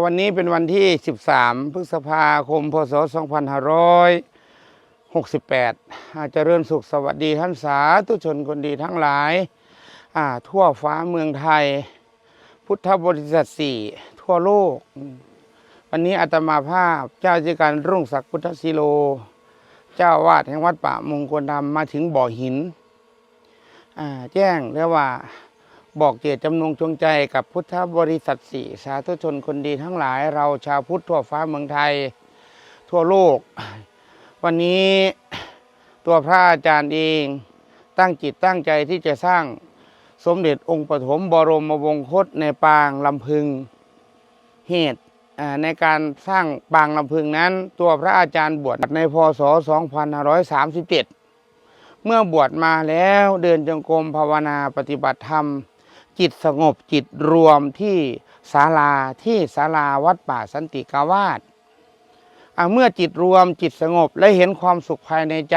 วันนี้เป็นวันที่ 13 พฤษภาคม พศ 2568 อาจเจริญสุขสวัสดีท่านสาธุชนคนดีทั้งหลายาทั่วฟ้าเมืองไทย พุทธบริษัทสี่ทั่วโลก วันนี้อาตมาภาพเจ้าจิการรุ่งศักดิ์พุทธศิโล เจ้าวาดแห่งวัดป่ามงคลธรรมมาถึงบ่อหิน แจ้งแล้วว่า บอกเจตจำนงจงใจกับพุทธบริษัทสี่สาธุชนคนดีทั้งหลายเราชาวพุทธทั่วฟ้าเมืองไทย ทั่วโลก วันนี้ตัวพระอาจารย์เองตั้งจิตตั้งใจที่จะสร้างสมเด็จองค์ปฐมบรมวงคตในปางลำพึงเหตุในการสร้างปางลำพึงนั้น ตัวพระอาจารย์บวชในพศ 2537 เมื่อบวชมาแล้วเดินจงกรมภาวนาปฏิบัติธรรม จิตสงบจิตรวมที่ศาลาที่ศาลาวัดป่าสันติกาวาสเมื่อจิตรวมจิตสงบและเห็นความสุขภายในใจ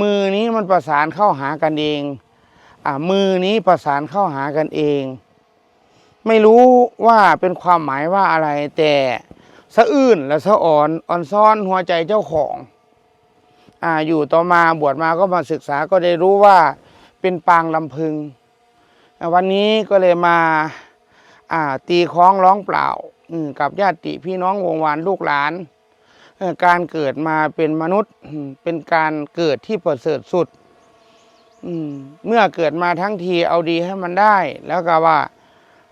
มือนี้มันประสานเข้าหากันเองอมือนี้ประสานเข้าหากันเอง ไม่รู้ว่าเป็นความหมายว่าอะไรแต่สะอื้นและสะอ่อนอ่อนซ้อนหัวใจเจ้าของออยู่ต่อมาบวชมาก็มาศึกษาก็ได้รู้ว่าเป็นปางลำพึง วันนี้ก็เลยมาอ่าตีคล้องร้องเปล่าอืกับญาติพี่น้องวงวานลูกหลาน การเกิดมาเป็นมนุษย์เป็นการเกิดที่ประเสริฐสุดอืมเมื่อเกิดมาทั้งทีเอาดีให้มันได้ แล้วก็ว่า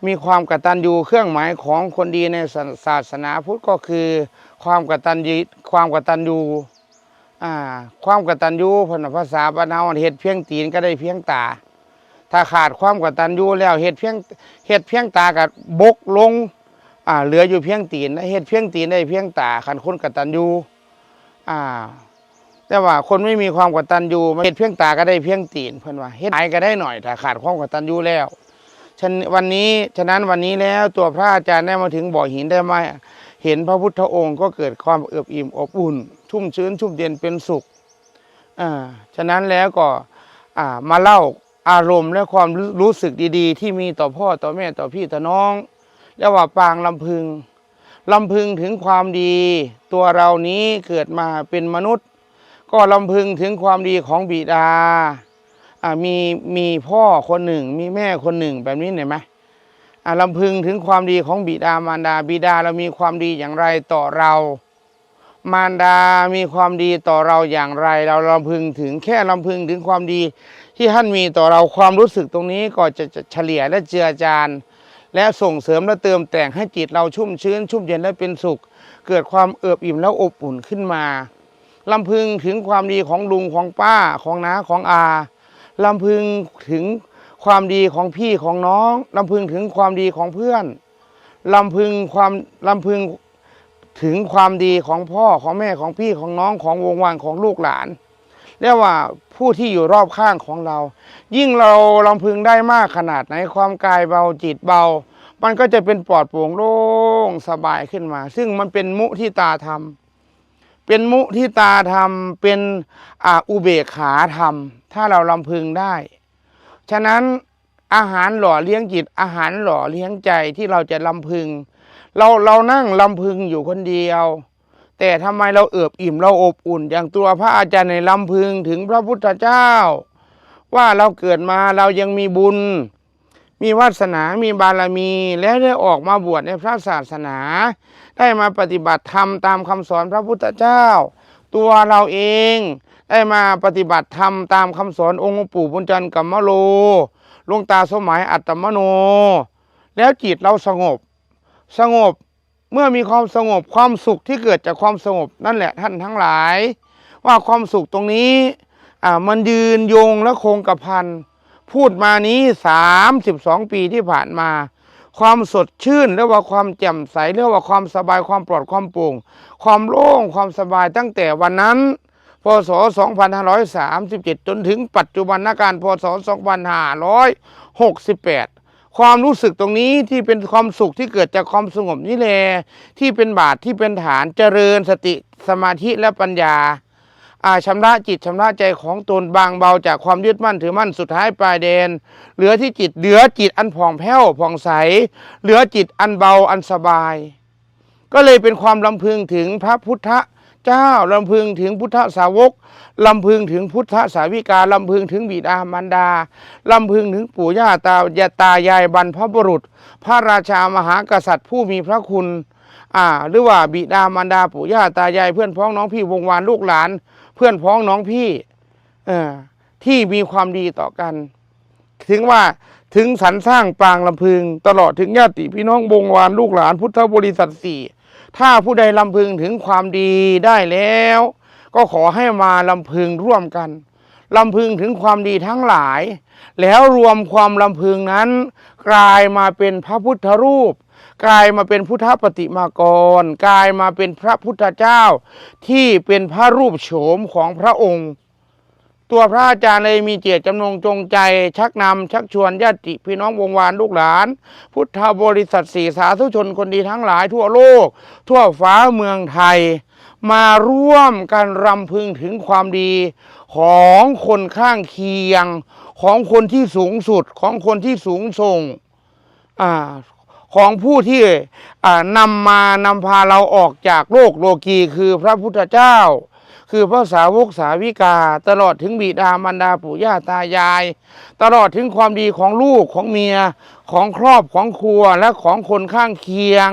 มีความกตัญญูเครื่องหมายของคนดีในศาสนาพุทธก็คือ ความกตัญญูความกตัญญูความกตัญญูพนภาษาบรรเทาเห็ดเพียงตีนก็ได้เพียงตา ถ้าขาดความกตัญญูแล้วเห็ดเพียงเห็ดเพียงตากับบกลงอ่าเหลืออยู่เพียงตีนนะเห็ดเพียงตีนได้เพียงตาขันคนกตัญญูอ่า แต่ว่าคนไม่มีความกตัญญูเห็ดเพียงตาก็ได้เพียงตีนเพิ่อนว่าเห็ดไหนก็ได้หน่อยถ้าขาดความกตัญญูแล้วฉันวันนี้ฉะนั้นวันนี้แล้วตัวพระอาจารย์ได้มาถึงบ่อหินได้มาเห็นพระพุทธองค์ก็เกิดความเอือบอิ่มอบอุ่น ชุ่มชื้นชุ่มเย็นเป็นสุขอ่าฉะนั้นแล้วก็อ่ามาเล่า อารมณ์และความรู้สึกดีๆ ที่มีต่อพ่อต่อแม่ต่อพี่ต่อน้องเรียกว่าปางลำพึงลำพึงถึงความดี ตัวเรานี้เกิดมาเป็นมนุษย์ ก็ลำพึงถึงความดีของบิดาอ่ามีมีพ่อคนหนึ่ง มีแม่คนหนึ่งแบบนี้เห็นไหมอ่าลำพึงถึงความดีของบิดามารดาบิดาเรามีความดีอย่างไรต่อเรา มารดามีความดีต่อเราอย่างไร เราลำพึงถึงแค่ลำพึงถึงความดี ที่ท่านมีต่อเราความรู้สึกตรงนี้ก็จะจะเฉลี่ยและเจือจานและส่งเสริมและเติมแต่งให้จิตเราชุ่มชื้น ชุ่มเย็นและเป็นสุข เกิดความเอิบอิ่มและอบอุ่นขึ้นมาลำพึงถึงความดีของลุงของป้าของน้าของอาลำพึงถึงความดีของพี่ของน้องลำพึงถึงความดีของเพื่อนลำพึงความลำพึงถึงความดีของพ่อของแม่ของพี่ของน้องของวงวานของลูกหลาน เรียกว่าผู้ที่อยู่รอบข้างของเรา ยิ่งเราลำพึงได้มากขนาดไหนความกายเบาจิตเบา มันก็จะเป็นปลอดโปร่งโล่งสบายขึ้นมา ซึ่งมันเป็นมุที่ตาทำเป็นมุที่ตาทำเป็นออุเบกขาทำถ้าเราลำพึงได้ ฉะนั้นอาหารหล่อเลี้ยงจิต อาหารหล่อเลี้ยงใจที่เราจะลำพึง เราเรานั่งลำพึงอยู่คนเดียว แต่ทำไมเราเอิบอิ่มเราอบอุ่น อย่างตัวพระอาจารย์ในลำพึงถึงพระพุทธเจ้า ว่าเราเกิดมาเรายังมีบุญ มีวาสนา มีบารมี และได้ออกมาบวชในพระศาสนา ได้มาปฏิบัติธรรมตามคำสอนพระพุทธเจ้า ตัวเราเองได้มาปฏิบัติธรรมตามคำสอนองค์ปู่บุญจันทร์กัมมโลหลวงตาสมัยอัตตมโน แล้วจิตเราสงบ สงบ เมื่อมีความสงบความสุขที่เกิดจากความสงบนั่นแหละท่านทั้งหลาย ว่าความสุขตรงนี้อ่ามันยืนยงและคงกระพันพูดมานี้สามสิบสองปีที่ผ่านมา ความสดชื่นเรียกว่าความแจ่มใสเรียกว่าความสบายความปลอดความโปร่ง ความโล่งความสบายตั้งแต่วันนั้นพศ 2537 จนถึงปัจจุบันการพศ 2568 ความรู้สึกตรงนี้ที่เป็นความสุขที่เกิดจากความสงบนี่แหละที่เป็นบาทที่เป็นฐานเจริญสติสมาธิและปัญญาอาชำระจิตชำระใจของตนบางเบาจากความยึดมั่นถือมั่นสุดท้ายปลายเดน เหลือที่จิตเหลือจิตอันผ่องแผ้วผ่องใส เหลือจิตอันเบาอันสบาย ก็เลยเป็นความลำพึงถึงพระพุทธเจ้าลำพึงถึงพุทธสาวก ลำพึงถึงพุทธสาวิกาลำพึงถึงบิดามารดาลำพึงถึงปู่ย่าตายาตายายบรรพบุรุษ พระราชามหากษัตริย์ผู้มีพระคุณอ่าหรือว่าบิดามารดาปู่ย่าตายายเพื่อนพ้องน้องพี่วงวานลูกหลาน เพื่อนพ้องน้องพี่เออที่มีความดีต่อกัน ถึงว่าถึงสรรสร้างปางลำพึง ตลอดถึงญาติพี่น้องวงวานลูกหลานพุทธบริษัทสี่ถ้าผู้ใดลำพึงถึงความดีได้แล้ว ก็ขอให้มาลำพึงร่วมกันลำพึงถึงความดีทั้งหลาย แล้วรวมความลำพึงนั้น กลายมาเป็นพระพุทธรูป กลายมาเป็นพุทธปฏิมากร กลายมาเป็นพระพุทธเจ้า ที่เป็นพระรูปโฉมของพระองค์ ตัวพระอาจารย์เลยมีเจตจำนงจงใจ ชักนำชักชวนญาติพี่น้องวงวานลูกหลาน พุทธบริษัทสี่สาธุชนคนดีทั้งหลายทั่วโลก ทั่วฟ้าเมืองไทย มาร่วมกันรำพึงถึงความดี ของคนข้างเคียง ของคนที่สูงสุดของคนที่สูงส่งอของผู้ที่นำมานำพาเราออกจากโลกโลกีคือพระพุทธเจ้า คือพระสาวกสาวิกา ตลอดถึงบิดามารดาปู่ย่าตายาย ตลอดถึงความดีของลูกของเมียของครอบของครัวและของคนข้างเคียง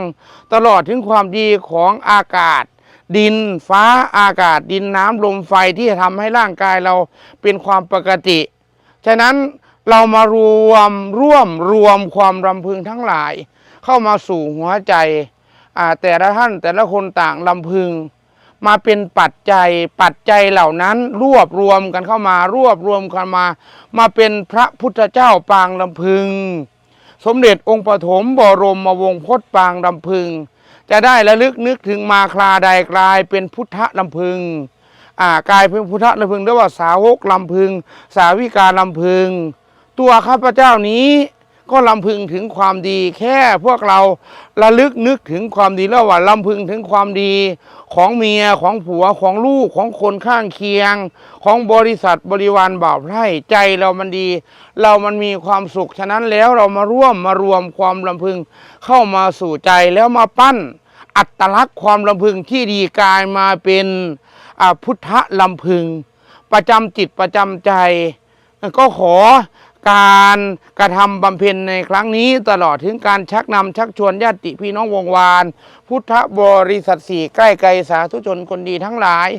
ตลอดถึงความดีของอากาศ ดินฟ้าอากาศดินน้ำลมไฟที่ทำให้ร่างกายเราเป็นความปกติ ฉะนั้นเรามารวมร่วมรวมความรำพึงทั้งหลาย เข้ามาสู่หัวใจแต่ละท่านแต่ละคนต่างลำพึง มาเป็นปัจจัยปัจจัยเหล่านั้นรวบรวมกันเข้ามารวบรวมกันมา มาเป็นพระพุทธเจ้าปางลำพึง สมเด็จองค์ปฐมบรมวงศ์พจน์ปางลำพึง จะได้ระลึกนึกถึงมาคลาใดกลายเป็นพุทธลำพึงอ่ากลายเป็นพุทธลำพึงเรียกว่าสาวกลำพึง สาวิกาลำพึง ตัวข้าพเจ้านี้ ก็ลำพึงถึงความดี แค่พวกเราระลึกนึกถึงความดีแล้วว่าลำพึงถึงความดีของเมียของผัวของลูกของคนข้างเคียง ของบริษัทบริวารบ่าวไร่ใจเรามันดี เรามันมีความสุขฉะนั้นแล้วเรามาร่วมมารวมความลำพึงเข้ามาสู่ใจแล้วมาปั้น อัตลักษณ์ความลำพึงที่ดีกลายมาเป็นพุทธลำพึง ประจำจิตประจำใจ ก็ขอ การกระทำบำเพ็ญในครั้งนี้ตลอดถึงการชักนำชักชวนญาติพี่น้องวงวาน พุทธบริษัทสี่ใกล้ไกลสาธุชนคนดีทั้งหลาย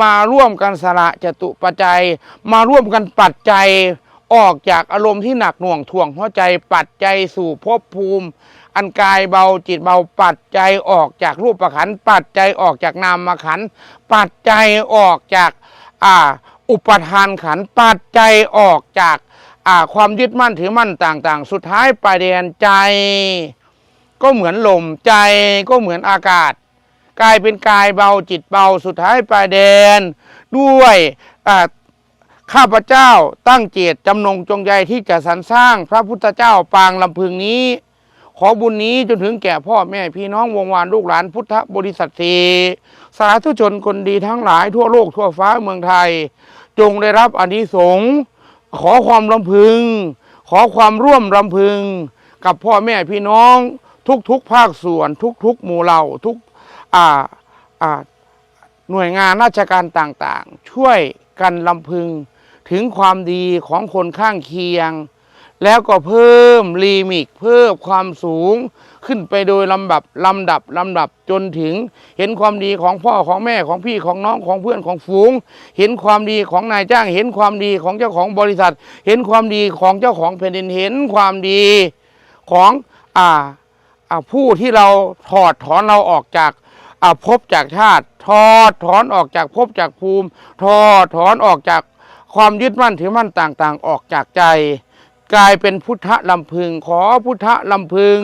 มาร่วมกันสละจตุปัจจัย มาร่วมกันปัจจัยออกจากอารมณ์ที่หนักหน่วงถ่วงหัวใจปัจจัยสู่ภพภูมิ อันกายเบาจิตเบาปัจจัยออกจากรูปประขันปัจจัยออกจากนามขันปัจจัยออกจากอ่าอุปทานขันปัจจัยออกจาก อ่าความยึดมั่นถือมั่นต่างๆ สุดท้ายปลายแดนใจ ก็เหมือนลมใจก็เหมือนอากาศ กายเป็นกายเบาจิตเบาสุดท้ายปลายแดน ด้วยอ่าข้าพเจ้าตั้งเจตจำนงจงใจที่จะสรรสร้างพระพุทธเจ้าปางลำพึงนี้ ขอบุญนี้จนถึงแก่พ่อแม่พี่น้องวงวานลูกหลานพุทธบริษัทสีสาธุชนคนดีทั้งหลายทั่วโลกทั่วฟ้าเมืองไทย จงได้รับอานิสงส์ ขอความลำพึง ขอความร่วมลำพึง กับพ่อแม่พี่น้องทุกๆภาคส่วน ทุกๆหมู่เหล่าทุกอ่าอ่าหน่วยงานราชการต่างๆ ช่วยกันลำพึงถึงความดีของคนข้างเคียง แล้วก็เพิ่มลีมิกเพิ่มความสูง ขึ้นไปโดยลำดับลำดับลำดับจนถึง เห็นความดีของพ่อของแม่ของพี่ของน้องของเพื่อนของฝูง เห็นความดีของนายจ้าง เห็นความดีของเจ้าของบริษัท เห็นความดีของเจ้าของแผ่นดินเห็นความดีของอ่าอ่าผู้ที่เราถอดถอนเราออกจากอ่าภพจากชาติถอดถอนออกจากภพจากภูมิถอดถอนออกจากความยึดมั่นถือมั่นต่างๆ ออกจากใจ กลายเป็นพุทธลำพึง ขอพุทธลำพึง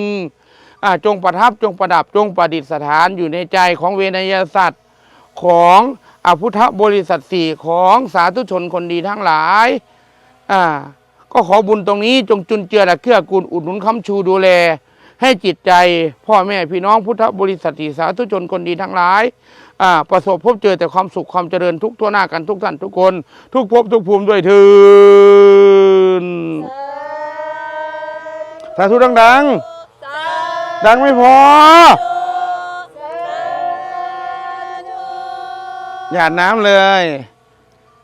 จงประทับจงประดับจงประดิษฐานอยู่ในใจของเวนยสัตว์ของอพุทธบริษัทสี่ของสาธุชนคนดีทั้งหลายอ่าก็ขอบุญตรงนี้จงจุนเจือและเกื้อกูลอุดหนุนค้ำชูดูแล ให้จิตใจพ่อแม่พี่น้องพุทธบริษัทสีสาธุชนคนดีทั้งหลายประสบพบเจอแต่ความสุขความเจริญทุกทั่วหน้ากันทุกท่านทุกคน ทุกภพทุกภูมิด้วยเถิน สาธุดังดังดังไม่พอหยาดน้ำเลย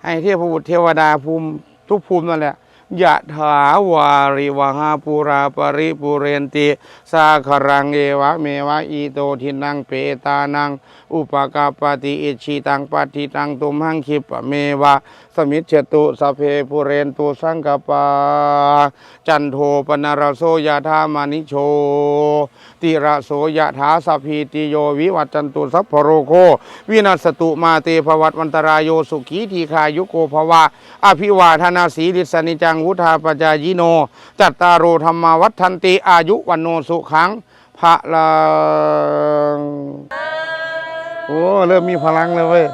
ให้เทพบุตรเทวดาภูมิทุกภูมินั่นแหละยะถาวาริวหาปูราปริปุเรนติสาครังเอวะเมวะอีโตทินังเปตานัง อุปกาปติอิชิตังปฏิตังตุมหังคิปะเมวะ สมิเชตุสเพปุเรนตุสังกปา จันโทปนารโสยธามานิโช ติระโสยถาสพีติโยวิวัจันตุสัพพโรโค วินัสตุมาเตภวัตวันตรายโยสุขีทีคายุโกภวะ อภิวาทนาสีริสนิจังวุธาปจายโน จัตตารโอธรรมาวัฒนติอายุวันโนสุขังพระลัง โอ้ เริ่มมีพลังเลยเว้ย